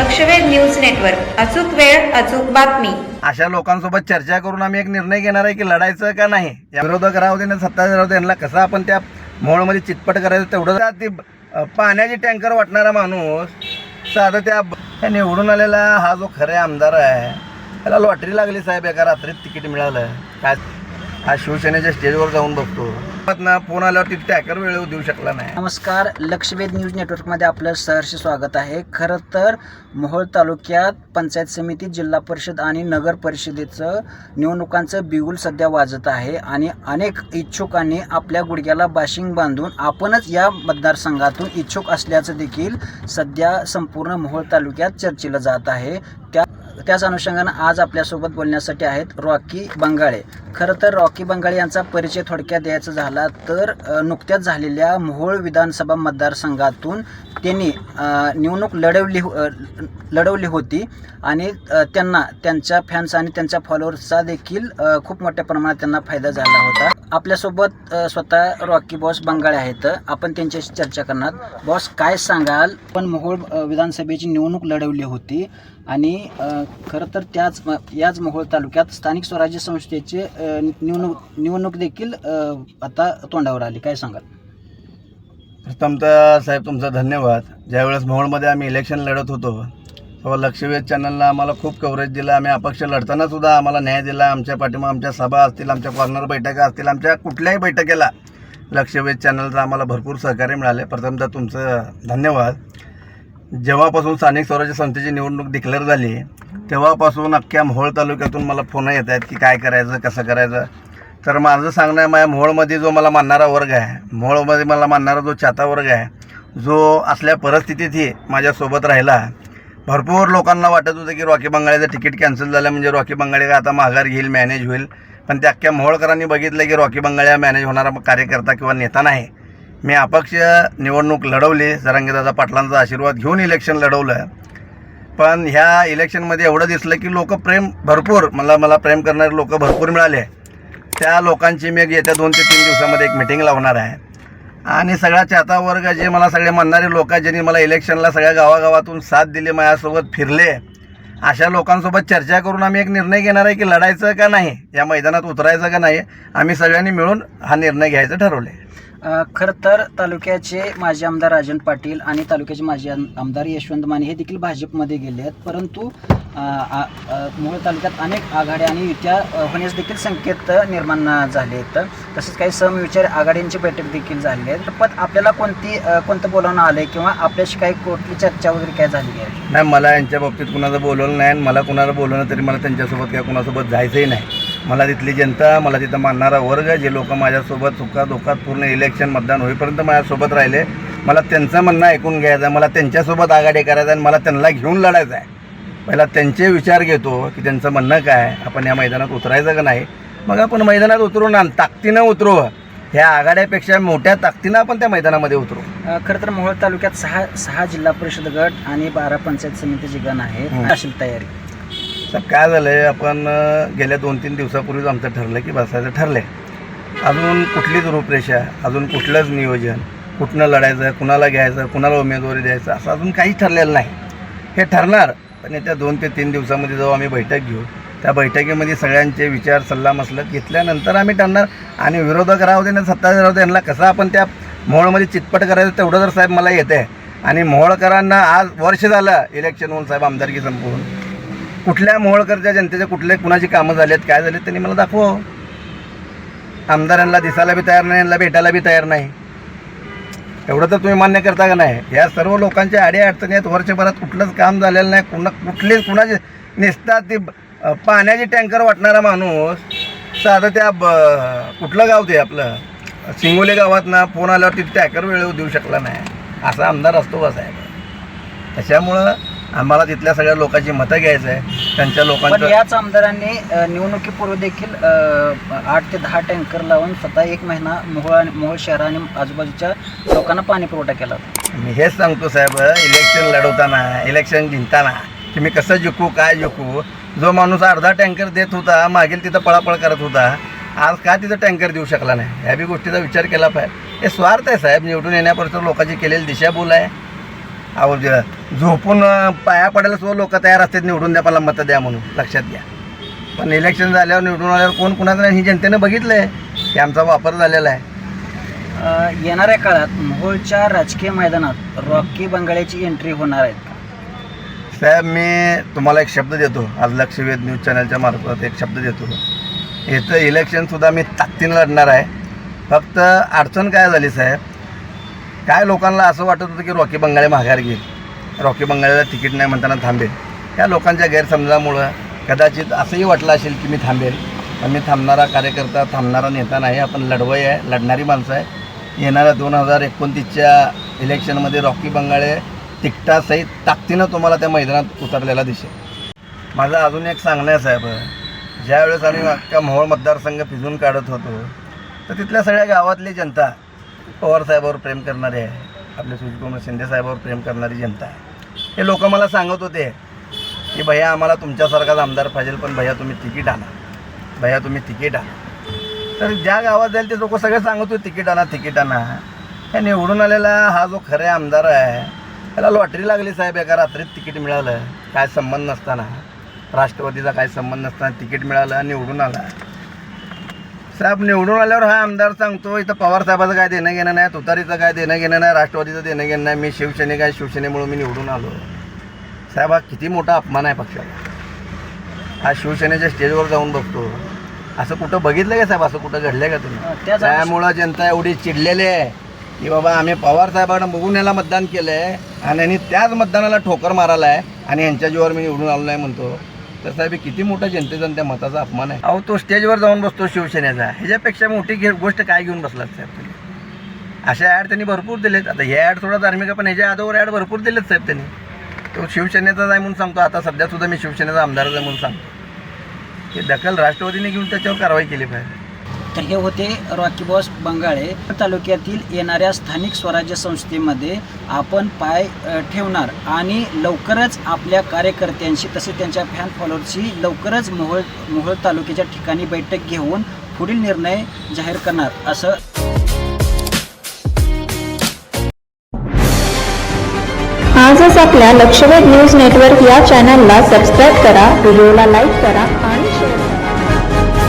लक्षवेध news network. अचूक वेळ अचूक बातमी. अशा लोकांसोबत चर्चा करून आम्ही एक निर्णय घेणार आहे की लढायचं का नाही. या विरोधक राहू दे सत्ताधारी राहू दे यांना कसं आपण त्या मोळमध्ये चितपट करायचं तेवढं ती पाण्याची टँकर वाटणारा माणूस साधं त्या निवडून आलेला हा जो खरे आमदार आहे त्याला लॉटरी लागली साहेब एका रात्रीत तिकीट मिळालं. काय हा शिवसेनेच्या स्टेजवर जाऊन बघतो. फोन वेळेवर देऊ शकला नाही. नमस्कार लक्षवेध न्यूज नेटवर्कमध्ये आपलं सहर्ष स्वागत आहे. खरं तर मोहोळ तालुक्यात पंचायत समिती जिल्हा परिषद आणि नगर परिषदेचं निवडणुकांचं बिगुल सध्या वाजत आहे आणि अनेक इच्छुकांनी आपल्या गुडघ्याला बाशिंग बांधून आपणच या मतदारसंघातून इच्छुक असल्याचं देखील सध्या संपूर्ण मोहोळ तालुक्यात चर्चेला जात आहे. त्या त्याच अनुषंगानं आज आपल्यासोबत बोलण्यासाठी आहेत रॉकी बंगाळे. खरं तर रॉकी बंगाळे यांचा परिचय थोडक्यात द्यायचा झाला तर नुकत्याच झालेल्या मोहोळ विधानसभा मतदारसंघातून त्यांनी निवडणूक लढवली हो- लढवली होती आणि त्यांना त्यांच्या फॅन्स आणि त्यांच्या फॉलोअर्सचा देखील खूप मोठ्या प्रमाणात त्यांना फायदा झाला होता. आपल्यासोबत स्वतः रॉकी बॉस बंगाळे आहेत. आपण त्यांच्याशी चर्चा करणार. बॉस काय सांगाल? पण मोहोळ विधानसभेची निवडणूक लढवली होती. आणि खरं तर त्याच याच मोहोळ तालुक्यात स्थानिक स्वराज्य संस्थेचे निवडणूक निवडणूक देखील आता तोंडावर आली. काय सांगाल? प्रथमतः साहेब तुमचा धन्यवाद. ज्यावेळेस मोहोळमध्ये आम्ही इलेक्शन लढत होतो तेव्हा लक्षवेध चॅनलला आम्हाला खूप कव्हरेज दिलं. आम्ही अपक्ष लढताना सुद्धा आम्हाला न्याय दिला. आमच्या पाठीमा आमच्या सभा असतील आमच्या कॉर्नर बैठका असतील आमच्या कुठल्याही बैठकीला लक्षवेध चॅनलचं आम्हाला भरपूर सहकार्य मिळाले. प्रथमतः तुमचं धन्यवाद. जेव्हापासून स्थानिक स्वराज्य संस्थेची निवडणूक डिक्लेअर झाली तेव्हापासून अख्ख्या मोहोळ तालुक्यातून मला फोन येत आहेत की काय करायचं कसं करायचं. तर माझं सांगणं आहे माझ्या मोहोळमध्ये जो मला मानणारा वर्ग आहे मोहोळमध्ये मला मानणारा जो चाता वर्ग आहे जो असल्या परिस्थितीतही माझ्यासोबत राहिला भरपूर लोकांना वाटत होतं की रॉकी बंगाळीचं तिकीट कॅन्सल झालं म्हणजे रॉकी बंगाळी का आता माघार घेईल मॅनेज होईल. पण त्या अख्ख्या मोहोळकरांनी बघितलं की रॉकी बंगाळ्या मॅनेज होणारा कार्यकर्ता किंवा नेता नाही. मी अपक्ष निवडणूक लढवली. जरांगीदादा पाटलांचा आशीर्वाद घेऊन इलेक्शन लढवलं. पण ह्या इलेक्शनमध्ये एवढं दिसलं की लोक प्रेम भरपूर मला मला प्रेम करणारे लोक भरपूर मिळाले. त्या लोकांची मी एक येत्या दोन ते तीन दिवसामध्ये एक मिटिंग लावणार आहे. आणि सगळा चाहता वर्ग जे मला सगळे म्हणणारे लोक ज्यांनी मला इलेक्शनला सगळ्या गावागावातून साथ दिली माझ्यासोबत फिरले अशा लोकांसोबत चर्चा करून आम्ही एक निर्णय घेणार आहे की लढायचं का नाही या मैदानात उतरायचं का नाही आम्ही सगळ्यांनी मिळून हा निर्णय घ्यायचं ठरवले खरं तर तालुक्याचे माजी आमदार राजन पाटील आणि तालुक्याचे माजी आम- आमदार यशवंत माने हे देखील भाजपमध्ये गेले आहेत. परंतु मूळ तालुक्यात अनेक आघाड्या आणि युत्या होण्यास देखील संकेत निर्माण झाले आहेत. तसेच काही समविचार आघाड्यांची बैठक देखील झाली आहे पण आपल्याला कोणती कोणतं बोलावणं आलं आहे किंवा आपल्याशी काही कुठली चर्चा वगैरे काय झाली आहे? नाही मला यांच्या बाबतीत कुणाचं बोलवलं नाही आणि मला कुणाला बोलवलं तरी मला त्यांच्यासोबत किंवा कुणासोबत जायचंही नाही. मला तिथली जनता मला तिथं मानणारा वर्ग जे लोक माझ्यासोबत सुखात दुःखात पूर्ण इलेक्शन मतदान होईपर्यंत माझ्यासोबत राहिले मला त्यांचं म्हणणं ऐकून घ्यायचं आहे मला त्यांच्यासोबत आघाडी करायचं आणि मला त्यांना घेऊन लढायचं आहे. पहिला त्यांचे विचार घेतो की त्यांचं म्हणणं काय आपण या मैदानात उतरायचं का नाही? मग आपण मैदानात उतरून आण ताकदीनं उतरू. ह्या आघाड्यापेक्षा मोठ्या ताकदीनं आपण त्या मैदानामध्ये उतरू. खरं तर मोहोळ तालुक्यात सहा सहा जिल्हा परिषद गट आणि बारा पंचायत समितीचे गण आहेत. अशी तयारी. तर काय झालं आहे आपण गेल्या दोन तीन दिवसापूर्वीच आमचं ठरलं की बसायचं ठरलं अजून कुठलीच रूपरेषा अजून कुठलंच नियोजन कुठनं लढायचं कुणाला घ्यायचं कुणाला उमेदवारी द्यायचं असं अजून काहीच ठरलेलं नाही. हे ठरणार पण येत्या दोन ते तीन दिवसामध्ये जाऊ आम्ही बैठक घेऊ. त्या बैठकीमध्ये सगळ्यांचे विचार सल्ला मसलत घेतल्यानंतर आम्ही ठरणार. आणि विरोधक राहू दे ना सत्ताधारी राहू दे यांना कसं आपण त्या मोहळमध्ये चितपट करायचं तेवढं जर साहेब मला येतं आहे आणि मोहळकरांना आज वर्ष झालं इलेक्शन होऊन साहेब आमदारकी संपवून. कुठल्या मोहोळकरच्या जनतेचे कुठले कुणाची कामं झाली आहेत काय झाले त्यांनी मला दाखवा. आमदारांना दिसायला बी तयार नाही यांना भेटायला बी तयार नाही. एवढं तर तुम्ही मान्य करता का नाही? या सर्व लोकांच्या आडी अडचणी आहेत वर्षभरात कुठलंच काम झालेलं नाही कुणा कुठलीच कुणाचे नेसतात ती पाण्याची टँकर वाटणारा माणूस साधं त्या ब- कुठलं गाव ते आपलं? सिंगोले गावात ना फोन आल्यावर ती टँकर वेळेवर देऊ शकला नाही. असा आमदार असतो का साहेब. त्याच्यामुळं आम्हाला तिथल्या सगळ्या लोकांची मतं घ्यायचं आहे. त्यांच्या पण लोकांचं याच आमदारांनी अ, निवडणुकीपूर्वी देखील अ, आठ ते दहा टँकर लावून स्वतः एक महिना मोहोळ आणि मोहोळ शहर आणि आजूबाजूच्या लोकांना पाणी पुरवठा केला होता. मी हेच सांगतो साहेब इलेक्शन लढवताना इलेक्शन जिंकताना की मी कसं जिंकू काय जिंकू? जो माणूस अर्धा टँकर देत होता मागील तिथं पळापळ करत होता आज का तिथं टँकर देऊ शकला नाही? ह्या बी गोष्टीचा विचार केला पाहिजे. हे स्वार्थ आहे साहेब निवडून येण्यापर्यंत लोकांची केलेली दिशाभूल आहे. अहो झोपून पाया पडायला सुद्धा लोक तयार असतात निवडून द्या मला मतं द्या म्हणून लक्षात घ्या. पण इलेक्शन झाल्यावर निवडून आल्यावर कोण कुणाचं नाही ही जनतेनं बघितलं आहे की आमचा वापर झालेला आहे. येणाऱ्या काळात मोहोळच्या राजकीय मैदानात रॉकी बंगाळ्याची एंट्री होणार आहे? साहेब मी तुम्हाला एक शब्द देतो. आज लक्षवेध न्यूज चॅनलच्या मार्फत एक शब्द देतो. इथं इलेक्शनसुद्धा मी ताकदीनं लढणार आहे. फक्त अडचण काय झाली साहेब? काय लोकांना असं वाटत होतं की रॉकी बंगाळे माघार घेईल? रॉकी बंगाल्याला तिकीट नाही म्हणताना थांबेल. त्या लोकांच्या गैरसमजामुळं कदाचित असंही वाटलं असेल की मी थांबेल. पण मी थांबणारा कार्यकर्ता थांबणारा नेता नाही. आपण लढवय आहे लढणारी माणसं आहे. येणाऱ्या दोन हजार एकोणतीसच्या इलेक्शनमध्ये रॉकी बंगाळे तिकटासहित ताकदीनं तुम्हाला त्या मैदानात उतरलेला दिसेल. माझं अजून एक सांगणं आहे साहेब. ज्यावेळेस आम्ही अख्खा मोहोळ मतदारसंघ फिजून काढत होतो तर तिथल्या सगळ्या गावातली जनता पवारसाहेबावर प्रेम करणारे आहे. आपले सुजितकुमार शिंदे साहेबावर प्रेम करणारी जनता आहे. हे लोक मला सांगत होते की भैया आम्हाला तुमच्यासारखाच आमदार पाहिजे पण भैया तुम्ही तिकीट आणा. भैया तुम्ही तिकीट आणा. तर ज्या गावात जाईल ते लोक सगळे सांगत होते तिकीट आणा तिकीट आणा. हे निवडून आलेला हा जो खरे आमदार आहे त्याला लॉटरी लागली साहेब एका रात्रीत तिकीट मिळालं. काय संबंध नसताना. राष्ट्रवादीचा काय संबंध नसताना तिकीट मिळालं निवडून आला. साहेब निवडून आल्यावर हा आमदार सांगतो इथं पवार साहेबाचं काय देणं घेणं नाही तुतारीचं काय देणं घेणं नाही राष्ट्रवादीचं देणं घेणं नाही मी शिवसैनिक आहे शिवसेनेमुळे मी निवडून आलो. साहेब हा किती मोठा अपमान आहे पक्षाला. हा शिवसेनेच्या स्टेजवर जाऊन बघतो. असं कुठं बघितलं का साहेब? असं कुठं घडलंय का तुम्ही? त्यामुळं जनता एवढी चिडलेली आहे की बाबा आम्ही पवार साहेबांना बघून याला मतदान केलं आहे आणि त्याच मतदानाला ठोकर मारायला आहे आणि यांच्या जीवावर मी निवडून आलो नाही म्हणतो. तर साहेब किती मोठा जनतेचा त्या मताचा अपमान आहे. अहो तो स्टेजवर जाऊन बसतो शिवसेनेचा. ह्याच्यापेक्षा मोठी घे गोष्ट काय घेऊन बसलात साहेब तुम्ही? अशा ॲड त्यांनी भरपूर दिलेत. आता हे ॲड थोडा धार्मिक आहे, पण ह्याच्या आधीवर ॲड भरपूर दिलेत साहेब त्यांनी. तो शिवसेनेचाच आहे म्हणून सांगतो. आता सध्या सुद्धा मी शिवसेनेचा आमदारच आहे म्हणून सांगतो. की दखल राष्ट्रवादीने घेऊन त्याच्यावर कारवाई केली पाहिजे. तर हे होते रॉकी बॉस बंगाळे. तालुक्यातील येणाऱ्या स्थानिक स्वराज्य संस्थेमध्ये आपण पाय ठेवणार आणि लवकरच आपल्या कार्यकर्त्यांशी तसेच त्यांच्या फॅन फॉलोअरशी लवकरच मोहोळ मोहोळ तालुक्याच्या ठिकाणी बैठक घेऊन पुढील निर्णय जाहीर करणार असं आजच आपल्या लक्षवेध न्यूज नेटवर्क या चॅनलला सबस्क्राईब करा व्हिडिओला लाईक करा